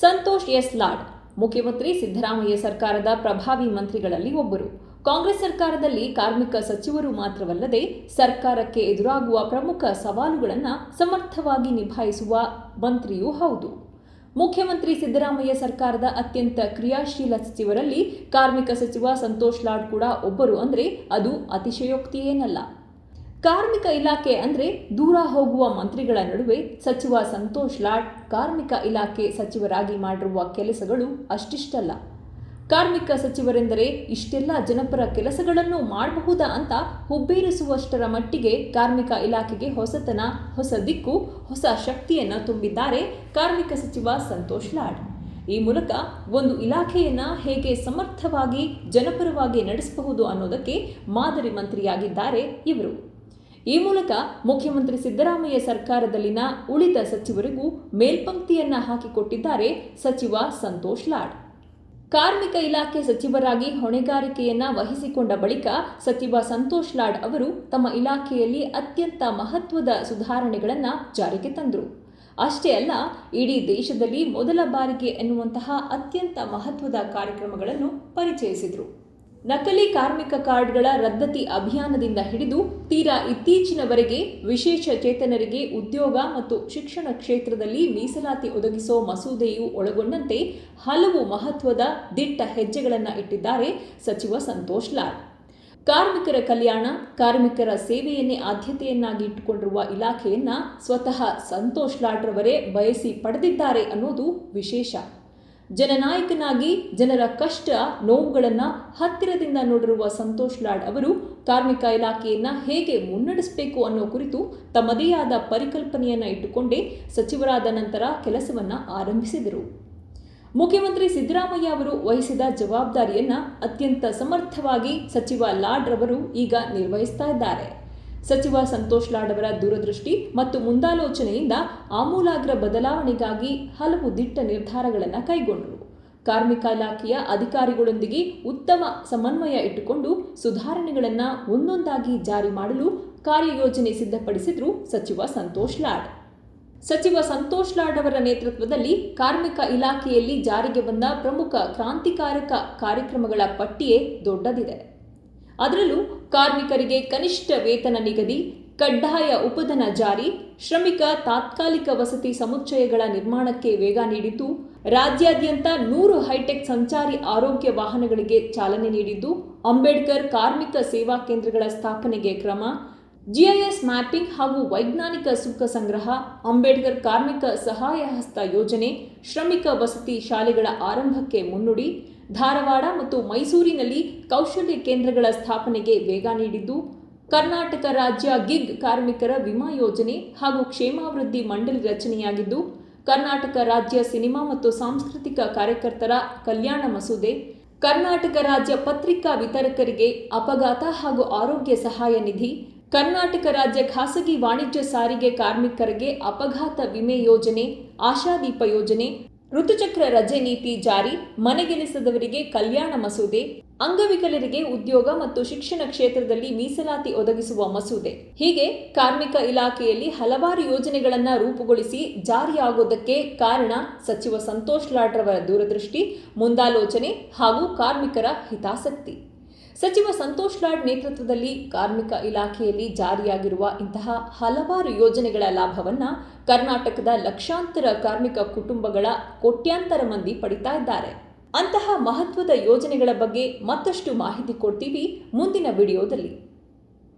Santosh S Lad, ಮುಖ್ಯಮಂತ್ರಿ ಸಿದ್ದರಾಮಯ್ಯ ಸರ್ಕಾರದ ಪ್ರಭಾವಿ ಮಂತ್ರಿಗಳಲ್ಲಿ ಒಬ್ಬರು. ಕಾಂಗ್ರೆಸ್ ಸರ್ಕಾರದಲ್ಲಿ ಕಾರ್ಮಿಕ ಸಚಿವರು ಮಾತ್ರವಲ್ಲದೆ ಸರ್ಕಾರಕ್ಕೆ ಎದುರಾಗುವ ಪ್ರಮುಖ ಸವಾಲುಗಳನ್ನು ಸಮರ್ಥವಾಗಿ ನಿಭಾಯಿಸುವ ಮಂತ್ರಿಯೂ ಹೌದು. ಮುಖ್ಯಮಂತ್ರಿ ಸಿದ್ದರಾಮಯ್ಯ ಸರ್ಕಾರದ ಅತ್ಯಂತ ಕ್ರಿಯಾಶೀಲ ಸಚಿವರಲ್ಲಿ ಕಾರ್ಮಿಕ ಸಚಿವ ಸಂತೋಷ್ ಲಾಡ್ ಕೂಡ ಒಬ್ಬರು ಅಂದರೆ ಅದು ಅತಿಶಯೋಕ್ತಿಯೇನಲ್ಲ ಕಾರ್ಮಿಕ ಇಲಾಖೆ ಅಂದರೆ ದೂರ ಹೋಗುವ ಮಂತ್ರಿಗಳ ನಡುವೆ ಸಚಿವ ಸಂತೋಷ್ ಲಾಡ್ ಕಾರ್ಮಿಕ ಇಲಾಖೆ ಸಚಿವರಾಗಿ ಮಾಡಿರುವ ಕೆಲಸಗಳು ಅಷ್ಟಿಷ್ಟಲ್ಲ. ಕಾರ್ಮಿಕ ಸಚಿವರೆಂದರೆ ಇಷ್ಟೆಲ್ಲ ಜನಪರ ಕೆಲಸಗಳನ್ನು ಮಾಡಬಹುದಾ ಅಂತ ಹುಬ್ಬೇರಿಸುವಷ್ಟರ ಮಟ್ಟಿಗೆ ಕಾರ್ಮಿಕ ಇಲಾಖೆಗೆ ಹೊಸತನ, ಹೊಸ ದಿಕ್ಕು, ಹೊಸ ಶಕ್ತಿಯನ್ನು ತುಂಬಿದ್ದಾರೆ ಕಾರ್ಮಿಕ ಸಚಿವ ಸಂತೋಷ್ ಲಾಡ್. ಈ ಮೂಲಕ ಒಂದು ಇಲಾಖೆಯನ್ನ ಹೇಗೆ ಸಮರ್ಥವಾಗಿ, ಜನಪರವಾಗಿ ನಡೆಸಬಹುದು ಅನ್ನೋದಕ್ಕೆ ಮಾದರಿ ಮಂತ್ರಿಯಾಗಿದ್ದಾರೆ ಇವರು. ಈ ಮೂಲಕ ಮುಖ್ಯಮಂತ್ರಿ ಸಿದ್ದರಾಮಯ್ಯ ಸರ್ಕಾರದಲ್ಲಿನ ಉಳಿದ ಸಚಿವರಿಗೂ ಮೇಲ್ಪಂಕ್ತಿಯನ್ನ ಹಾಕಿಕೊಟ್ಟಿದ್ದಾರೆ ಸಚಿವ ಸಂತೋಷ್ ಲಾಡ್. ಕಾರ್ಮಿಕ ಇಲಾಖೆ ಸಚಿವರಾಗಿ ಹೊಣೆಗಾರಿಕೆಯನ್ನ ವಹಿಸಿಕೊಂಡ ಬಳಿಕ ಸಚಿವ ಸಂತೋಷ್ ಲಾಡ್ ಅವರು ತಮ್ಮ ಇಲಾಖೆಯಲ್ಲಿ ಅತ್ಯಂತ ಮಹತ್ವದ ಸುಧಾರಣೆಗಳನ್ನು ಜಾರಿಗೆ ತಂದರು. ಅಷ್ಟೇ ಅಲ್ಲ, ಇಡೀ ದೇಶದಲ್ಲಿ ಮೊದಲ ಬಾರಿಗೆ ಎನ್ನುವಂತಹ ಅತ್ಯಂತ ಮಹತ್ವದ ಕಾರ್ಯಕ್ರಮಗಳನ್ನು ಪರಿಚಯಿಸಿದರು. ನಕಲಿ ಕಾರ್ಮಿಕ ಕಾರ್ಡ್ಗಳ ರದ್ದತಿ ಅಭಿಯಾನದಿಂದ ಹಿಡಿದು ತೀರಾ ಇತ್ತೀಚಿನವರೆಗೆ ವಿಶೇಷ ಚೇತನರಿಗೆ ಉದ್ಯೋಗ ಮತ್ತು ಶಿಕ್ಷಣ ಕ್ಷೇತ್ರದಲ್ಲಿ ಮೀಸಲಾತಿ ಒದಗಿಸೋ ಮಸೂದೆಯು ಒಳಗೊಂಡಂತೆ ಹಲವು ಮಹತ್ವದ ದಿಟ್ಟ ಹೆಜ್ಜೆಗಳನ್ನು ಇಟ್ಟಿದ್ದಾರೆ ಸಚಿವ ಸಂತೋಷ್ ಲಾಲ್. ಕಾರ್ಮಿಕರ ಕಲ್ಯಾಣ, ಕಾರ್ಮಿಕರ ಸೇವೆಯನ್ನೇ ಆದ್ಯತೆಯನ್ನಾಗಿ ಇಟ್ಟುಕೊಂಡಿರುವ ಇಲಾಖೆಯನ್ನ ಸ್ವತಃ ಸಂತೋಷ್ ಲಾಡ್ರವರೇ ಬಯಸಿ ಪಡೆದಿದ್ದಾರೆ ಅನ್ನೋದು ವಿಶೇಷ. ಜನನಾಯಕನಾಗಿ ಜನರ ಕಷ್ಟ, ನೋವುಗಳನ್ನು ಹತ್ತಿರದಿಂದ ನೋಡಿರುವ ಸಂತೋಷ್ ಲಾಡ್ ಅವರು ಕಾರ್ಮಿಕ ಇಲಾಖೆಯನ್ನು ಹೇಗೆ ಮುನ್ನಡೆಸಬೇಕು ಅನ್ನೋ ಕುರಿತು ತಮ್ಮದೇ ಆದ ಪರಿಕಲ್ಪನೆಯನ್ನು ಇಟ್ಟುಕೊಂಡೇ ಸಚಿವರಾದ ನಂತರ ಕೆಲಸವನ್ನ ಆರಂಭಿಸಿದರು. ಮುಖ್ಯಮಂತ್ರಿ ಸಿದ್ದರಾಮಯ್ಯ ಅವರು ವಹಿಸಿದ ಜವಾಬ್ದಾರಿಯನ್ನ ಅತ್ಯಂತ ಸಮರ್ಥವಾಗಿ ಸಚಿವ ಲಾಡ್ ರವರು ಈಗ ನಿರ್ವಹಿಸ್ತಾ ಇದ್ದಾರೆ. ಸಚಿವ ಸಂತೋಷ್ ಲಾಡ್ ಅವರ ದೂರದೃಷ್ಟಿ ಮತ್ತು ಮುಂದಾಲೋಚನೆಯಿಂದ ಆಮೂಲಾಗ್ರ ಬದಲಾವಣೆಗಾಗಿ ಹಲವು ದಿಟ್ಟ ನಿರ್ಧಾರಗಳನ್ನು ಕೈಗೊಂಡರು. ಕಾರ್ಮಿಕ ಇಲಾಖೆಯ ಅಧಿಕಾರಿಗಳೊಂದಿಗೆ ಉತ್ತಮ ಸಮನ್ವಯ ಇಟ್ಟುಕೊಂಡು ಸುಧಾರಣೆಗಳನ್ನು ಒಂದೊಂದಾಗಿ ಜಾರಿ ಮಾಡಲು ಕಾರ್ಯಯೋಜನೆ ಸಿದ್ಧಪಡಿಸಿದ್ರು ಸಚಿವ ಸಂತೋಷ್ ಲಾಡ್. ಸಚಿವ ಸಂತೋಷ್ ಲಾಡ್ ಅವರ ನೇತೃತ್ವದಲ್ಲಿ ಕಾರ್ಮಿಕ ಇಲಾಖೆಯಲ್ಲಿ ಜಾರಿಗೆ ಬಂದ ಪ್ರಮುಖ ಕ್ರಾಂತಿಕಾರಕ ಕಾರ್ಯಕ್ರಮಗಳ ಪಟ್ಟಿಯೇ ದೊಡ್ಡದಿದೆ. ಅದರಲ್ಲೂ ಕಾರ್ಮಿಕರಿಗೆ ಕನಿಷ್ಠ ವೇತನ ನಿಗದಿ, ಕಡ್ಡಾಯ ಉಪಧನ ಜಾರಿ, ಶ್ರಮಿಕ ತಾತ್ಕಾಲಿಕ ವಸತಿ ಸಮುಚ್ಚಯಗಳ ನಿರ್ಮಾಣಕ್ಕೆ ವೇಗ ನೀಡಿದ್ದು, ರಾಜ್ಯಾದ್ಯಂತ ನೂರು ಹೈಟೆಕ್ ಸಂಚಾರಿ ಆರೋಗ್ಯ ವಾಹನಗಳಿಗೆ ಚಾಲನೆ ನೀಡಿದ್ದು, ಅಂಬೇಡ್ಕರ್ ಕಾರ್ಮಿಕ ಸೇವಾ ಕೇಂದ್ರಗಳ ಸ್ಥಾಪನೆಗೆ ಕ್ರಮ, ಜಿಐಎಸ್ ಮ್ಯಾಪಿಂಗ್ ಹಾಗೂ ವೈಜ್ಞಾನಿಕ ಸುಂಕ ಸಂಗ್ರಹ, ಅಂಬೇಡ್ಕರ್ ಕಾರ್ಮಿಕ ಸಹಾಯ ಹಸ್ತ ಯೋಜನೆ, ಶ್ರಮಿಕ ವಸತಿ ಶಾಲೆಗಳ ಆರಂಭಕ್ಕೆ ಮುನ್ನುಡಿ ಧಾರವಾಡ ಮತ್ತು ಮೈಸೂರಿನಲ್ಲಿ ಕೌಶಲ್ಯ ಕೇಂದ್ರಗಳ ಸ್ಥಾಪನೆಗೆ ವೇಗ ನೀಡಿದ್ದು, ಕರ್ನಾಟಕ ರಾಜ್ಯ ಗಿಗ್ ಕಾರ್ಮಿಕರ ವಿಮಾ ಯೋಜನೆ ಹಾಗೂ ಕ್ಷೇಮಾಭಿವೃದ್ಧಿ ಮಂಡಳಿ ರಚನೆಯಾಗಿದ್ದು, ಕರ್ನಾಟಕ ರಾಜ್ಯ ಸಿನಿಮಾ ಮತ್ತು ಸಾಂಸ್ಕೃತಿಕ ಕಾರ್ಯಕರ್ತರ ಕಲ್ಯಾಣ ಮಸೂದೆ, ಕರ್ನಾಟಕ ರಾಜ್ಯ ಪತ್ರಿಕಾ ವಿತರಕರಿಗೆ ಅಪಘಾತ ಹಾಗೂ ಆರೋಗ್ಯ ಸಹಾಯ ನಿಧಿ, ಕರ್ನಾಟಕ ರಾಜ್ಯ ಖಾಸಗಿ ವಾಣಿಜ್ಯ ಸಾರಿಗೆ ಕಾರ್ಮಿಕರಿಗೆ ಅಪಘಾತ ವಿಮೆ ಯೋಜನೆ, ಆಶಾದೀಪ ಯೋಜನೆ ಋತುಚಕ್ರ ರಜೆ ನೀತಿ ಜಾರಿ ಮನೆಗೆಲಿಸದವರಿಗೆ ಕಲ್ಯಾಣ ಮಸೂದೆ, ಅಂಗವಿಕಲರಿಗೆ ಉದ್ಯೋಗ ಮತ್ತು ಶಿಕ್ಷಣ ಕ್ಷೇತ್ರದಲ್ಲಿ ಮೀಸಲಾತಿ ಒದಗಿಸುವ ಮಸೂದೆ. ಹೀಗೆ ಕಾರ್ಮಿಕ ಇಲಾಖೆಯಲ್ಲಿ ಹಲವಾರು ಯೋಜನೆಗಳನ್ನು ರೂಪುಗೊಳಿಸಿ ಜಾರಿಯಾಗೋದಕ್ಕೆ ಕಾರಣ ಸಚಿವ ಸಂತೋಷ್ ಲಾಡ್ರವರ ದೂರದೃಷ್ಟಿ, ಮುಂದಾಲೋಚನೆ ಹಾಗೂ ಕಾರ್ಮಿಕರ ಹಿತಾಸಕ್ತಿ. ಸಚಿವ ಸಂತೋಷ್ ಲಾಡ್ ನೇತೃತ್ವದಲ್ಲಿ ಕಾರ್ಮಿಕ ಇಲಾಖೆಯಲ್ಲಿ ಜಾರಿಯಾಗಿರುವ ಇಂತಹ ಹಲವಾರು ಯೋಜನೆಗಳ ಲಾಭವನ್ನು ಕರ್ನಾಟಕದ ಲಕ್ಷಾಂತರ ಕಾರ್ಮಿಕ ಕುಟುಂಬಗಳ ಕೋಟ್ಯಾಂತರ ಮಂದಿ ಪಡಿತಾ ಇದ್ದಾರೆ. ಅಂತಹ ಮಹತ್ವದ ಯೋಜನೆಗಳ ಬಗ್ಗೆ ಮತ್ತಷ್ಟು ಮಾಹಿತಿ ಕೊಡ್ತೀವಿ ಮುಂದಿನ ವಿಡಿಯೋದಲ್ಲಿ.